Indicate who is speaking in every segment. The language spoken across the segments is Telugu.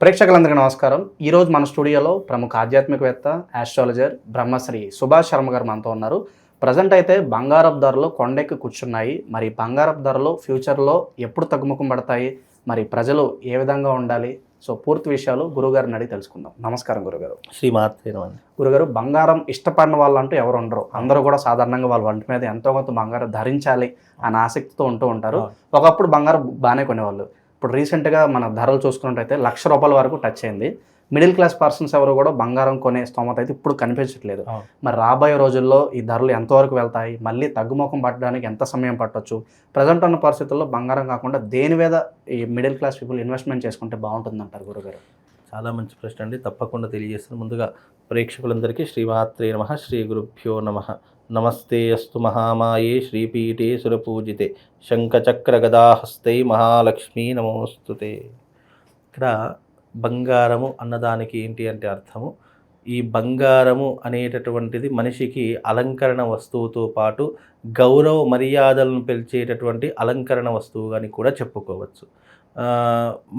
Speaker 1: ప్రేక్షకులందరికీ నమస్కారం. ఈరోజు మన స్టూడియోలో ప్రముఖ ఆధ్యాత్మికవేత్త ఆస్ట్రాలజర్ బ్రహ్మశ్రీ సుభాష్ శర్మ గారు మనతో ఉన్నారు. ప్రజెంట్ అయితే బంగారపు ధరలు కొండెక్కి కూర్చున్నాయి. మరి బంగారపు ధరలు ఫ్యూచర్లో ఎప్పుడు తగ్గుముఖం పడతాయి? మరి ప్రజలు ఏ విధంగా ఉండాలి? సో పూర్తి విషయాలు గురుగారిని అడిగి తెలుసుకుందాం. నమస్కారం గురుగారు.
Speaker 2: శ్రీమాత్రే
Speaker 1: గురుగారు బంగారం ఇష్టపడిన వాళ్ళు అంటూ ఎవరు ఉండరు. అందరూ కూడా సాధారణంగా వాళ్ళ వంటి మీద ఎంతో కొంత బంగారం ధరించాలి అనే ఆసక్తితో ఉంటూ ఉంటారు. ఒకప్పుడు బంగారం బాగానే కొనేవాళ్ళు. ఇప్పుడు రీసెంట్గా మన ధరలు చూసుకున్నట్టయితే లక్ష రూపాయల వరకు టచ్ అయింది. మిడిల్ క్లాస్ పర్సన్స్ ఎవరు కూడా బంగారం కొనే స్తోమత అయితే ఇప్పుడు కనిపించట్లేదు. మరి రాబోయే రోజుల్లో ఈ ధరలు ఎంతవరకు వెళ్తాయి? మళ్ళీ తగ్గుముఖం పట్టడానికి ఎంత సమయం పట్టొచ్చు? ప్రజెంట్ ఉన్న పరిస్థితుల్లో బంగారం కాకుండా దేని మీద ఈ మిడిల్ క్లాస్ పీపుల్ ఇన్వెస్ట్మెంట్ చేసుకుంటే బాగుంటుంది అంటారు గురుగారు?
Speaker 2: చాలా మంచి ప్రశ్న అండి. తప్పకుండా తెలియజేస్తాను. ముందుగా ప్రేక్షకులందరికీ శ్రీమాత్రే నమ. శ్రీ గురుభ్యో నమ. నమస్తే అస్తు మహామాయే శ్రీపీఠే సురపూజితే శంఖచక్ర గదాహస్తై మహాలక్ష్మీ నమోస్తుతే. ఇక్కడ బంగారము అన్నదానికి ఏంటి అంటే అర్థము ఈ బంగారము అనేటటువంటిది మనిషికి అలంకరణ వస్తువుతో పాటు గౌరవ మర్యాదలను పెంచేటటువంటి అలంకరణ వస్తువు అని కూడా చెప్పుకోవచ్చు.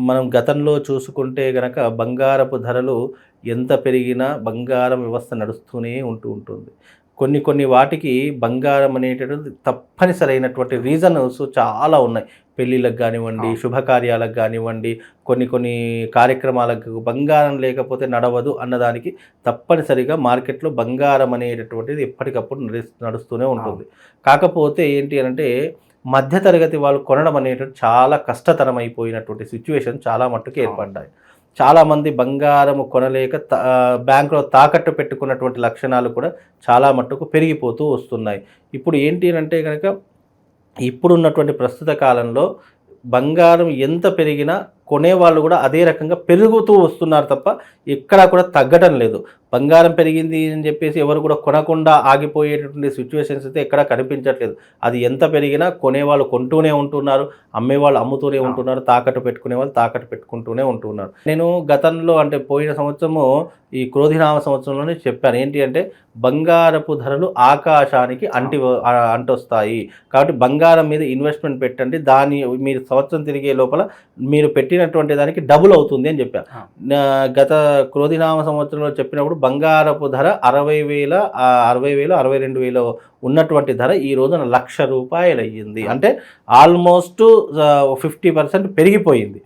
Speaker 2: మనం గతంలో చూసుకుంటే గనక బంగారపు ధరలు ఎంత పెరిగినా బంగారం వ్యవస్థ నడుస్తూనే ఉంటూ ఉంటుంది. కొన్ని కొన్ని వాటికి బంగారం అనేటటువంటి తప్పనిసరైనటువంటి రీజన్స్ చాలా ఉన్నాయి. పెళ్ళిళ్ళకి కానివ్వండి. శుభకార్యాలకు కానివ్వండి కొన్ని కొన్ని కార్యక్రమాలకు బంగారం లేకపోతే నడవదు అన్నదానికి తప్పనిసరిగా మార్కెట్లో బంగారం అనేటటువంటిది ఎప్పటికప్పుడు నడుస్- నడుస్తూనే ఉంటుంది. కాకపోతే ఏంటి అంటే మధ్యతరగతి వాళ్ళు కొనడం అనేటువంటి చాలా కష్టతరం అయిపోయినటువంటి సిచ్యువేషన్ చాలా మట్టుకు ఏర్పడ్డాయి. చాలామంది బంగారము కొనలేక త- బ్యాంకులో తాకట్టు పెట్టుకున్నటువంటి లక్షణాలు కూడా చాలా మట్టుకు పెరిగిపోతూ వస్తున్నాయి. ఇప్పుడు ఏంటి అంటే కనుక ఇప్పుడున్నటువంటి ప్రస్తుత కాలంలో బంగారం ఎంత పెరిగినా కొనేవాళ్ళు కూడా అదే రకంగా పెరుగుతూ వస్తున్నారు తప్ప ఎక్కడా కూడా తగ్గడం లేదు. బంగారం పెరిగింది అని చెప్పేసి ఎవరు కూడా కొనకుండా ఆగిపోయేటటువంటి సిచ్యువేషన్స్ అయితే ఎక్కడా కనిపించట్లేదు. అది ఎంత పెరిగినా కొనేవాళ్ళు కొంటూనే ఉంటున్నారు అమ్మేవాళ్ళు అమ్ముతూనే ఉంటున్నారు తాకట్టు పెట్టుకునే వాళ్ళు తాకట్టు పెట్టుకుంటూనే ఉంటున్నారు. నేను గతంలో అంటే పోయిన సంవత్సరము ఈ క్రోధినామ సంవత్సరంలోనే చెప్పాను. ఏంటి అంటే బంగారపు ధరలు ఆకాశానికి అంటి అంటొస్తాయి. కాబట్టి బంగారం మీద ఇన్వెస్ట్మెంట్ పెట్టండి. దాని మీరు సంవత్సరం తిరిగే లోపల మీరు పెట్టినటువంటి దానికి డబుల్ అవుతుంది అని చెప్పాను. గత క్రోధినామ సంవత్సరంలో చెప్పినప్పుడు బంగారపు ధర అరవై వేల అరవై వేలు అరవై రెండు వేలు ఉన్నటువంటి ధర ఈ రోజున లక్ష రూపాయలు అయ్యింది అంటే ఆల్మోస్ట్ ఫిఫ్టీ పర్సెంట్ పెరిగిపోయింది.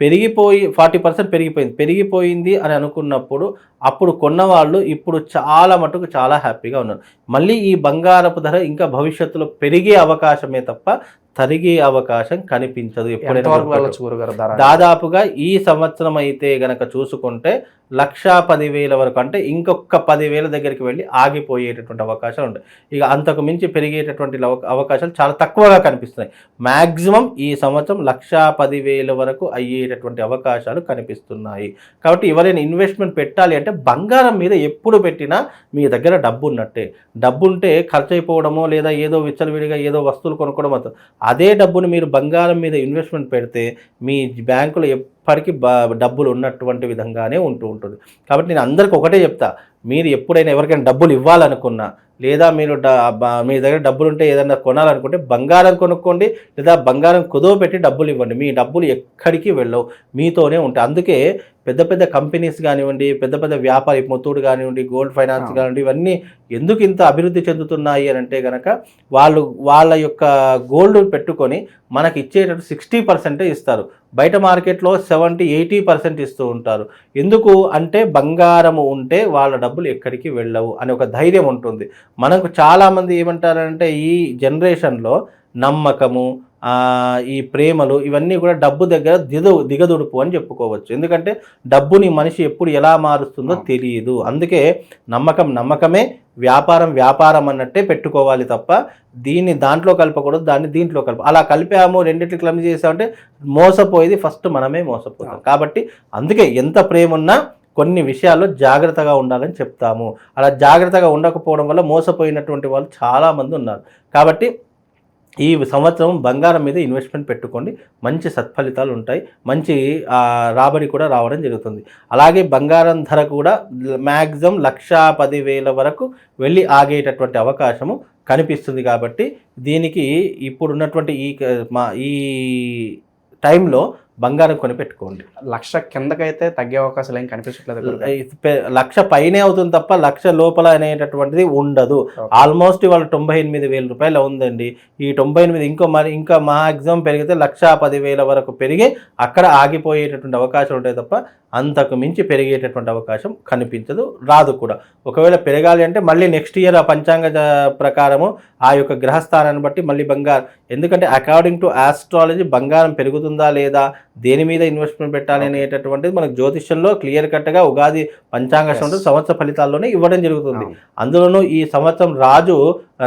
Speaker 2: పెరిగిపోయి ఫార్టీ పర్సెంట్ పెరిగిపోయింది. పెరిగిపోయింది అని అనుకున్నప్పుడు అప్పుడు కొన్నవాళ్ళు ఇప్పుడు చాలా మటుకు చాలా హ్యాపీగా ఉన్నారు. మళ్ళీ ఈ బంగారపు ధర ఇంకా భవిష్యత్తులో పెరిగే అవకాశమే తప్ప తరిగే అవకాశం కనిపించదు ఎప్పుడైనా దాదాపుగా ఈ సంవత్సరం అయితే గనక చూసుకుంటే లక్షా పదివేల వరకు అంటే ఇంకొక పదివేల దగ్గరికి వెళ్ళి ఆగిపోయేటటువంటి అవకాశాలు ఉంటాయి. ఇక అంతకు మించి పెరిగేటటువంటి అవకాశాలు చాలా తక్కువగా కనిపిస్తున్నాయి. మ్యాక్సిమం ఈ సంవత్సరం లక్షా పదివేల వరకు అయ్యేటటువంటి అవకాశాలు కనిపిస్తున్నాయి. కాబట్టి ఎవరైనా ఇన్వెస్ట్మెంట్ పెట్టాలి అంటే బంగారం మీద ఎప్పుడు పెట్టినా మీ దగ్గర డబ్బు ఉన్నట్టే డబ్బు ఉంటే ఖర్చు అయిపోవడమో లేదా ఏదో విచ్చలవిడిగా ఏదో వస్తువులు కొనుక్కోవడం అదే డబ్బును మీరు బంగారం మీద ఇన్వెస్ట్మెంట్ పెడితే మీ బ్యాంకులో ఎప్పటికీ డబ్బులు ఉన్నటువంటి విధంగానే ఉంటూ ఉంటుంది. కాబట్టి నేను అందరికి ఒకటే చెప్తా మీరు ఎప్పుడైనా ఎవరికైనా డబ్బులు ఇవ్వాలనుకున్నా లేదా మీరు డ బ- మీ దగ్గర డబ్బులు ఉంటే ఏదైనా కొనాలనుకుంటే బంగారం కొనుక్కోండి లేదా బంగారం కుదవ పెట్టి డబ్బులు ఇవ్వండి. మీ డబ్బులు ఎక్కడికి వెళ్ళవు మీతోనే ఉంటాయి. అందుకే పెద్ద పెద్ద కంపెనీస్ కానివ్వండి పెద్ద పెద్ద వ్యాపారి ముత్తూడు కానివ్వండి గోల్డ్ ఫైనాన్స్. కానివ్వండి ఇవన్నీ ఎందుకు ఇంత అభివృద్ధి చెందుతున్నాయి అని అంటే కనుక వాళ్ళు వాళ్ళ యొక్క గోల్డ్ పెట్టుకొని మనకి ఇచ్చేటట్టు సిక్స్టీ పర్సెంటే ఇస్తారు. బయట మార్కెట్లో సెవెంటీ ఎయిటీ పర్సెంట్ ఇస్తూ ఉంటారు. ఎందుకు అంటే బంగారము ఉంటే వాళ్ళ డబ్బులు ఎక్కడికి వెళ్ళవు అనే ఒక ధైర్యం ఉంటుంది. మనకు చాలామంది ఏమంటారంటే ఈ జనరేషన్లో నమ్మకము ఈ ప్రేమలు ఇవన్నీ కూడా డబ్బు దగ్గర దిగ దిగదుడుపు అని చెప్పుకోవచ్చు. ఎందుకంటే డబ్బుని మనిషి ఎప్పుడు ఎలా మారుస్తుందో. తెలియదు. అందుకే నమ్మకం నమ్మకమే వ్యాపారం వ్యాపారం అన్నట్టే పెట్టుకోవాలి తప్ప దీన్ని దాంట్లో కలపకూడదు దాన్ని దీంట్లో కలప అలా కలిపాము రెండింటికి క్లమ్ చేసామంటే మోసపోయేది ఫస్ట్ మనమే మోసపోతాం. కాబట్టి అందుకే ఎంత ప్రేమ ఉన్నా కొన్ని విషయాల్లో జాగ్రత్తగా ఉండాలని చెప్తాము. అలా జాగ్రత్తగా ఉండకపోవడం వల్ల మోసపోయినటువంటి వాళ్ళు చాలామంది ఉన్నారు. కాబట్టి ఈ సంవత్సరం బంగారం మీద ఇన్వెస్ట్మెంట్ పెట్టుకోండి. మంచి సత్ఫలితాలు ఉంటాయి. మంచి రాబడి కూడా రావడం జరుగుతుంది. అలాగే బంగారం ధర కూడా మ్యాక్సిమం లక్షా పదివేల వరకు వెళ్ళి ఆగేటటువంటి అవకాశము కనిపిస్తుంది కాబట్టి దీనికి ఇప్పుడున్నటువంటి ఈ మా ఈ టైంలో బంగారం కొని పెట్టుకోండి
Speaker 1: లక్ష కిందకైతే తగ్గే అవకాశాలు ఏం కనిపించట్లేదు
Speaker 2: లక్ష పైనే అవుతుంది తప్ప లక్ష లోపల అనేటటువంటిది ఉండదు. ఆల్మోస్ట్ ఇవాళ తొంభై ఎనిమిది వేల రూపాయలు ఉందండి. ఈ తొంభై ఎనిమిది ఇంకో మరి ఇంకా మా ఎగ్జామ్ పెరిగితే లక్ష పదివేల వరకు పెరిగి అక్కడ ఆగిపోయేటటువంటి అవకాశాలు ఉంటాయి తప్ప అంతకు మించి పెరిగేటటువంటి అవకాశం కనిపించదు రాదు కూడా ఒకవేళ పెరగాలి అంటే మళ్ళీ నెక్స్ట్ ఇయర్ ఆ పంచాంగ ప్రకారము ఆ యొక్క గ్రహస్థానాన్ని బట్టి మళ్ళీ బంగారం ఎందుకంటే అకార్డింగ్ టు ఆస్ట్రాలజీ బంగారం పెరుగుతుందా లేదా దేని మీద ఇన్వెస్ట్మెంట్ పెట్టాలి అనేటటువంటిది మనకు జ్యోతిష్యంలో క్లియర్ కట్గా ఉగాది పంచాంగ. సంవత్సర ఫలితాల్లోనే ఇవ్వడం జరుగుతుంది. అందులోనూ ఈ సంవత్సరం రాజు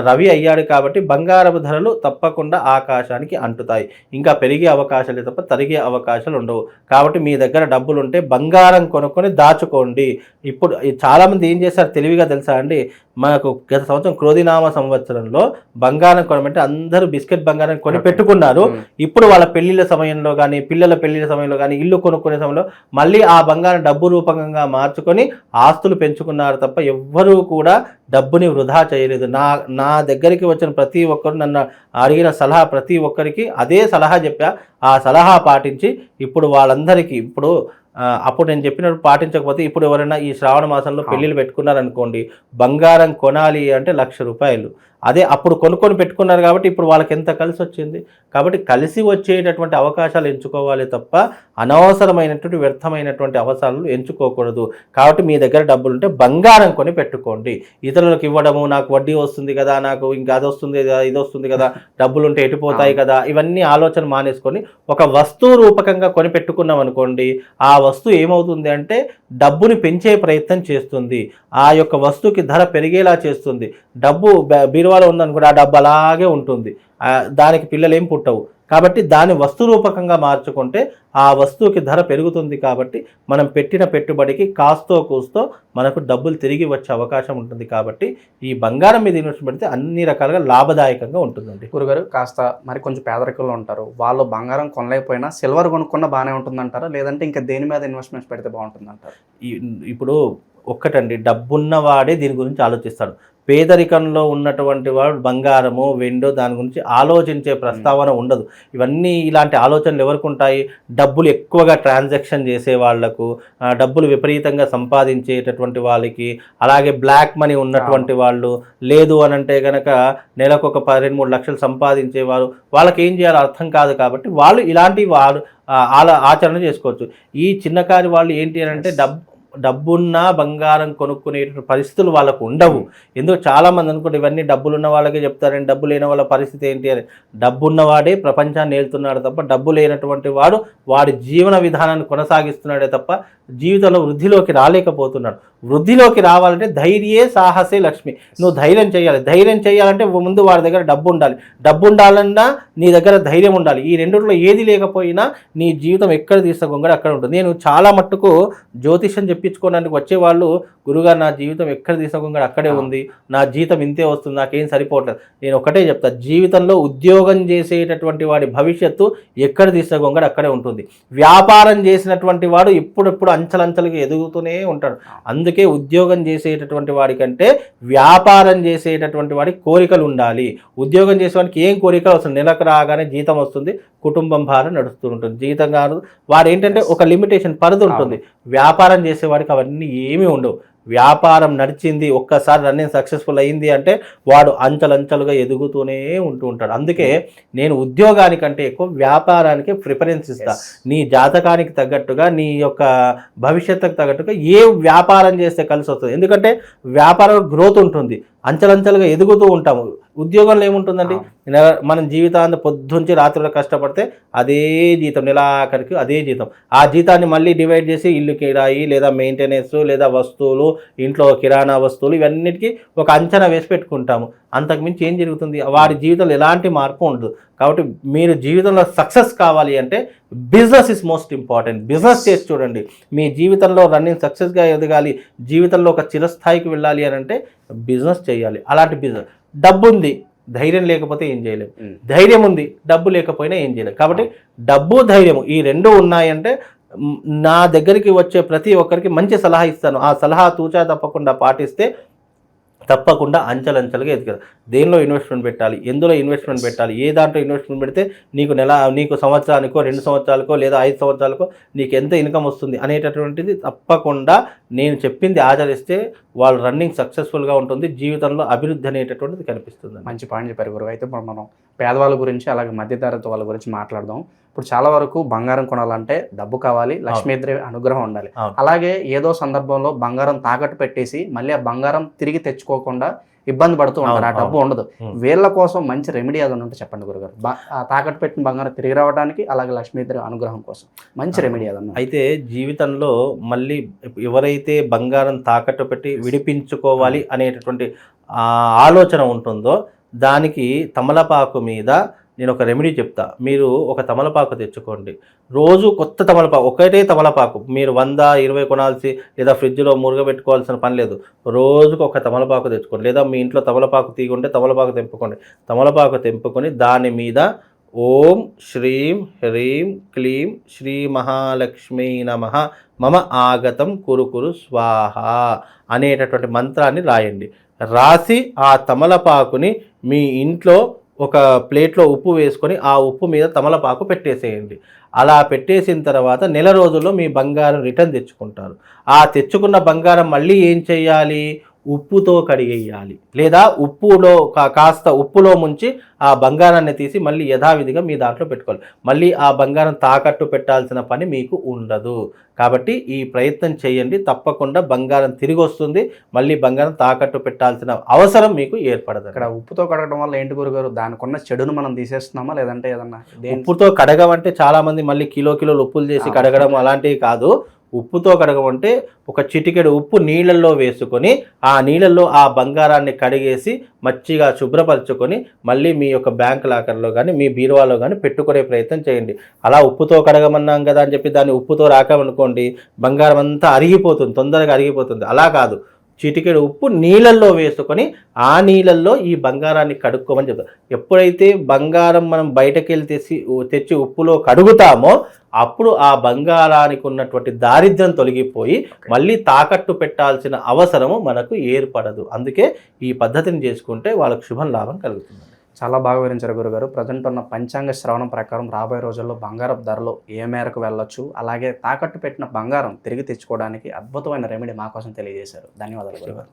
Speaker 2: రవి అయ్యాడు కాబట్టి బంగారపు ధరలు తప్పకుండా ఆకాశానికి అంటుతాయి. ఇంకా పెరిగే అవకాశాలు తప్ప తరిగే అవకాశాలు ఉండవు. కాబట్టి మీ దగ్గర డబ్బులు ఉంటే బంగారం కొనుక్కొని దాచుకోండి. ఇప్పుడు చాలామంది ఏం చేశారు తెలివిగా తెలుసా అండి? మనకు గత సంవత్సరం క్రోధినామ సంవత్సరంలో బంగారం కొనమంటే అందరూ బిస్కెట్ బంగారం కొని. పెట్టుకున్నారు. ఇప్పుడు వాళ్ళ పెళ్ళిళ్ళ సమయంలో కానీ పిల్లల పెళ్ళిళ్ళ సమయంలో కానీ ఇల్లు కొనుక్కునే సమయంలో మళ్ళీ ఆ బంగారం డబ్బు రూపకంగా మార్చుకొని ఆస్తులు పెంచుకున్నారు తప్ప ఎవ్వరూ కూడా డబ్బుని వృధా చేయలేదు నా నా దగ్గరికి వచ్చిన ప్రతి ఒక్కరు నన్ను అడిగిన సలహా ప్రతి ఒక్కరికి అదే సలహా చెప్పా ఆ సలహా పాటించి ఇప్పుడు వాళ్ళందరికీ ఇప్పుడు అప్పుడు నేను చెప్పినట్టు పాటించకపోతే ఇప్పుడు ఎవరైనా ఈ శ్రావణ మాసంలో పెళ్ళిళ్ళు పెట్టుకున్నారనుకోండి బంగారం కొనాలి అంటే లక్ష రూపాయలు. అదే అప్పుడు కొనుక్కొని పెట్టుకున్నారు కాబట్టి ఇప్పుడు వాళ్ళకి ఎంత కలిసి వచ్చింది? కాబట్టి కలిసి వచ్చేటటువంటి అవకాశాలు ఎంచుకోవాలి తప్ప అనవసరమైనటువంటి వ్యర్థమైనటువంటి అవసరాలు ఎంచుకోకూడదు. కాబట్టి మీ దగ్గర డబ్బులు ఉంటే బంగారం కొని పెట్టుకోండి. ఇతరులకు ఇవ్వడము నాకు వడ్డీ వస్తుంది కదా నాకు ఇంకా అది వస్తుంది కదా ఇది వస్తుంది కదా డబ్బులు ఉంటే ఎటుపోతాయి కదా ఇవన్నీ ఆలోచన మానేసుకొని ఒక వస్తువు రూపకంగా కొని పెట్టుకున్నాం అనుకోండి ఆ వస్తువు ఏమవుతుంది అంటే డబ్బుని పెంచే ప్రయత్నం చేస్తుంది. ఆ యొక్క వస్తువుకి ధర పెరిగేలా చేస్తుంది. డబ్బు బ- బీరువాలో ఉందనుకోండి ఆ డబ్బు అలాగే ఉంటుంది. దానికి పిల్లలు ఏం పుట్టవు. కాబట్టి దాన్ని వస్తు రూపకంగా మార్చుకుంటే ఆ వస్తువుకి ధర పెరుగుతుంది కాబట్టి మనం పెట్టిన పెట్టుబడికి కాస్తో కూస్తో మనకు డబ్బులు తిరిగి వచ్చే అవకాశం ఉంటుంది కాబట్టి ఈ బంగారం మీద ఇన్వెస్ట్ పెడితే అన్ని రకాలుగా లాభదాయకంగా ఉంటుందండి.
Speaker 1: గురుగారు కాస్త మరి కొంచెం పేదరికంలో ఉంటారు. వాళ్ళు బంగారం కొనలేకపోయినా సిల్వర్ కొనుక్కున్న బాగానే ఉంటుందంటారా? లేదంటే ఇంకా దేని మీద ఇన్వెస్ట్మెంట్స్ పెడితే బాగుంటుందంటారు?
Speaker 2: ఇప్పుడు ఒక్కటండి డబ్బున్నవాడే దీని గురించి ఆలోచిస్తాడు. పేదరికంలో ఉన్నటువంటి వాడు బంగారము వెండో దాని గురించి ఆలోచించే ప్రస్తావన ఉండదు. ఇవన్నీ ఇలాంటి ఆలోచనలు ఎవరికి ఉంటాయి? డబ్బులు ఎక్కువగా ట్రాన్సాక్షన్ చేసే వాళ్ళకు డబ్బులు విపరీతంగా సంపాదించేటటువంటి వాళ్ళకి అలాగే బ్లాక్ మనీ ఉన్నటువంటి వాళ్ళు లేదు అని అంటే కనుక నెలకు ఒక పది రెండు మూడు లక్షలు సంపాదించేవారు వాళ్ళకి ఏం చేయాలో అర్థం కాదు కాబట్టి వాళ్ళు ఇలాంటి వారు ఆచరణ చేసుకోవచ్చు. ఈ చిన్నకారి వాళ్ళు ఏంటి అని అంటే డబ్బు డబ్బున్న బంగారం కొనుక్కునే పరిస్థితులు వాళ్ళకు ఉండవు. ఎందుకు చాలా మంది అనుకుంటే ఇవన్నీ డబ్బులు ఉన్న వాళ్ళకే చెప్తారని డబ్బు లేని వాళ్ళ పరిస్థితి ఏంటి అని. డబ్బు ఉన్నవాడే ప్రపంచాన్ని ఏలుతున్నాడు తప్ప డబ్బు లేనటువంటి వాడు వాడి జీవన విధానాన్ని కొనసాగిస్తున్నాడే తప్ప జీవితంలో వృద్ధిలోకి రాలేకపోతున్నాడు. వృద్ధిలోకి రావాలంటే ధైర్యే సాహసే లక్ష్మి. నువ్వు ధైర్యం చేయాలి. ధైర్యం చేయాలంటే ముందు వాడి దగ్గర డబ్బు ఉండాలి. డబ్బు ఉండాలన్నా నీ దగ్గర ధైర్యం ఉండాలి. ఈ రెండిట్లో ఏది లేకపోయినా నీ జీవితం ఎక్కడ తీసుకొంగడు అక్కడ ఉంటుంది. నేను చాలా మట్టుకు జ్యోతిషం చెప్పించుకోవడానికి వచ్చేవాళ్ళు గురుగారు నా జీవితం ఎక్కడ తీసుకొంగడు అక్కడే ఉంది. నా జీతం ఇంతే వస్తుంది. నాకేం సరిపోవట్లేదు. నేను ఒకటే చెప్తా. జీవితంలో ఉద్యోగం చేసేటటువంటి వాడి భవిష్యత్తు ఎక్కడ తీసుకొంగడు అక్కడే ఉంటుంది. వ్యాపారం చేసినటువంటి వాడు ఎప్పుడెప్పుడు అంచలంచలుగా ఎదుగుతూనే ఉంటాడు. అందుకే ఉద్యోగం చేసేటటువంటి వాడికంటే వ్యాపారం చేసేటటువంటి వాడికి కోరికలు ఉండాలి. ఉద్యోగం చేసేవాడికి ఏం కోరికలు వస్తుంది నెలకు రాగానే జీతం వస్తుంది కుటుంబం భారం నడుస్తూ ఉంటుంది. జీతం కాదు వాడు ఏంటంటే ఒక లిమిటేషన్ పరిధి ఉంటుంది. వ్యాపారం చేసేవాడికి అవన్నీ ఏమీ ఉండవు. వ్యాపారం నడిచింది ఒక్కసారి రన్నింగ్ సక్సెస్ఫుల్ అయింది అంటే వాడు అంచలంచలుగా ఎదుగుతూనే ఉంటూ ఉంటాడు. అందుకే నేను ఉద్యోగానికంటే ఎక్కువ వ్యాపారానికి ప్రిఫరెన్స్ ఇస్తా. నీ జాతకానికి తగ్గట్టుగా నీ యొక్క భవిష్యత్తుకు తగ్గట్టుగా ఏ వ్యాపారం చేస్తే కలిసి వస్తుంది? ఎందుకంటే వ్యాపారం గ్రోత్ ఉంటుంది. అంచెలంచెలుగా ఎదుగుతూ ఉంటాము. ఉద్యోగంలో ఏముంటుందండి? మనం జీవితాన్ని పొద్దుంచి రాత్రులు కష్టపడితే అదే జీతం నెలాఖరికి అదే జీతం. ఆ జీతాన్ని మళ్ళీ డివైడ్ చేసి ఇల్లు కిరాయి లేదా మెయింటెనెన్స్ లేదా వస్తువులు ఇంట్లో కిరాణా వస్తువులు ఇవన్నిటికీ ఒక అంచనా వేసి పెట్టుకుంటాము. అంతకుమించి ఏం జరుగుతుంది? వాడి జీవితంలో ఎలాంటి మార్పు ఉండదు. కాబట్టి మీరు జీవితంలో సక్సెస్ కావాలి అంటే business is most important. Business చేసి చూడండి. మీ జీవితంలో రన్నింగ్ సక్సెస్గా ఎదగాలి. జీవితంలో ఒక చిరస్థాయికి వెళ్ళాలి అని అంటే బిజినెస్ చేయాలి. అలాంటి బిజినెస్. డబ్బు ఉంది ధైర్యం లేకపోతే ఏం చేయలేము
Speaker 1: ఉమ్.
Speaker 2: ధైర్యం ఉంది. డబ్బు లేకపోయినా ఏం చేయలేము కాబట్టి డబ్బు ధైర్యం ఈ రెండు ఉన్నాయంటే నా దగ్గరికి వచ్చే ప్రతి ఒక్కరికి మంచి సలహా ఇస్తాను. ఆ సలహా తూచా తప్పకుండా పాటిస్తే తప్పకుండా అంచెలంచెలుగా ఎదుగుతారు. దేనిలో ఇన్వెస్ట్మెంట్ పెట్టాలి? ఎందులో ఇన్వెస్ట్మెంట్ పెట్టాలి? ఏ దాంట్లో ఇన్వెస్ట్మెంట్ పెడితే నీకు నెల నీకు సంవత్సరానికో రెండు సంవత్సరాలకో లేదా ఐదు సంవత్సరాలకో నీకు ఎంత ఇన్కమ్ వస్తుంది అనేటటువంటిది తప్పకుండా నేను చెప్పింది ఆచరిస్తే వాళ్ళ రన్నింగ్ సక్సెస్ఫుల్గా ఉంటుంది జీవితంలో అభివృద్ధి అనేటటువంటిది కనిపిస్తుంది
Speaker 1: మంచి పాయింట్ చెప్పారు గురువు. అయితే ఇప్పుడు మనం పేదవాళ్ళ గురించి అలాగే మధ్యతరగతి వాళ్ళ గురించి మాట్లాడదాం. ఇప్పుడు చాలా వరకు బంగారం కొనాలంటే డబ్బు కావాలి లక్ష్మీదేవి అనుగ్రహం ఉండాలి. అలాగే ఏదో సందర్భంలో బంగారం తాకట్టు పెట్టేసి మళ్ళీ ఆ బంగారం తిరిగి తెచ్చుకోకుండా ఇబ్బంది పడుతూ ఉంటారు. ఆ డబ్బు ఉండదు. వీళ్ళ కోసం మంచి రెమెడీ అది ఉంటే చెప్పండి గురుగారు. తాకట్టు పెట్టిన బంగారం తిరిగి రావడానికి అలాగే లక్ష్మీదేవి అనుగ్రహం కోసం మంచి రెమెడీ అదన్న
Speaker 2: అయితే జీవితంలో మళ్ళీ ఎవరైతే బంగారం తాకట్టు పెట్టి విడిపించుకోవాలి అనేటటువంటి ఆలోచన ఉంటుందో దానికి తమలపాకు మీద నేను ఒక రెమెడీ చెప్తా. మీరు ఒక తమలపాకు తెచ్చుకోండి. రోజు కొత్త తమలపాకు ఒకటే తమలపాకు. మీరు వంద ఇరవై కొనాల్సి లేదా ఫ్రిడ్జ్లో మురుగబెట్టుకోవాల్సిన పని లేదు. రోజుకు ఒక తమలపాకు తెచ్చుకోండి. లేదా మీ ఇంట్లో తమలపాకు తీగుంటే తమలపాకు తెంపుకోండి. తమలపాకు తెంపుకొని దాని మీద ఓం శ్రీం హ్రీం క్లీం శ్రీ మహాలక్ష్మీ నమ మమ ఆగతం కురుకురు స్వాహ అనేటటువంటి మంత్రాన్ని రాయండి. రాసి ఆ తమలపాకుని మీ ఇంట్లో ఒక ప్లేట్లో ఉప్పు వేసుకొని ఆ ఉప్పు మీద తమలపాకు పెట్టేసేయండి. అలా పెట్టేసిన తర్వాత నెల రోజుల్లో మీ బంగారం రిటర్న్ తెచ్చుకుంటారు. ఆ తెచ్చుకున్న బంగారం మళ్ళీ ఏం చేయాలి? ఉప్పుతో కడిగేయాలి. లేదా ఉప్పులో కా- కాస్త ఉప్పులో ముంచి ఆ బంగారాన్ని తీసి మళ్ళీ యథావిధిగా మీ దాంట్లో పెట్టుకోవాలి. మళ్ళీ ఆ బంగారం తాకట్టు పెట్టాల్సిన పని మీకు ఉండదు. కాబట్టి ఈ ప్రయత్నం చేయండి. తప్పకుండా బంగారం తిరిగి వస్తుంది. మళ్ళీ బంగారం తాకట్టు పెట్టాల్సిన అవసరం మీకు ఏర్పడదు.
Speaker 1: ఇక్కడ ఉప్పుతో కడగడం వల్ల ఏంటి గురుగారు? దానికున్న చెడును మనం తీసేస్తున్నామా? లేదంటే ఏదన్నా దేని
Speaker 2: ఉప్పుతో కడగమంటే చాలా మంది మళ్ళీ కిలో కిలో ఉప్పులు చేసి. కడగడం అలాంటివి కాదు. ఉప్పుతో కడగమంటే ఒక చిటికెడు ఉప్పు నీళ్ళల్లో వేసుకొని ఆ నీళ్ళల్లో ఆ బంగారాన్ని కడిగేసి మచ్చిగా శుభ్రపరచుకొని మళ్ళీ మీ యొక్క బ్యాంక్ లాకర్లో కానీ మీ బీరువాలో కానీ పెట్టుకునే ప్రయత్నం చేయండి. అలా ఉప్పుతో కడగమన్నాం కదా అని చెప్పి దాన్ని ఉప్పుతో రాకమనుకోండి బంగారం అంతా అరిగిపోతుంది తొందరగా అరిగిపోతుంది. అలా కాదు. చిటికెడు ఉప్పు నీళ్ళల్లో వేసుకొని ఆ నీళ్ళల్లో ఈ బంగారాన్ని కడుక్కోమని చెప్తారు. ఎప్పుడైతే బంగారం మనం బయటకు వెళ్ళి తెచ్చి తెచ్చి ఉప్పులో కడుగుతామో అప్పుడు ఆ బంగారానికి ఉన్నటువంటి దారిద్ర్యం తొలగిపోయి మళ్ళీ తాకట్టు పెట్టాల్సిన అవసరము మనకు ఏర్పడదు. అందుకే ఈ పద్ధతిని చేసుకుంటే వాళ్ళకు శుభం లాభం కలుగుతుంది.
Speaker 1: చాలా బాగా వివరించారు గురుగారు. ప్రజెంట్ ఉన్న పంచాంగ శ్రవణం ప్రకారం రాబోయే రోజుల్లో బంగారపు ధరలు ఏ మేరకు వెళ్ళొచ్చు అలాగే తాకట్టు పెట్టిన బంగారం తిరిగి తెచ్చుకోవడానికి అద్భుతమైన రెమెడీ మా కోసం తెలియజేశారు. ధన్యవాదాలు గురుగారు.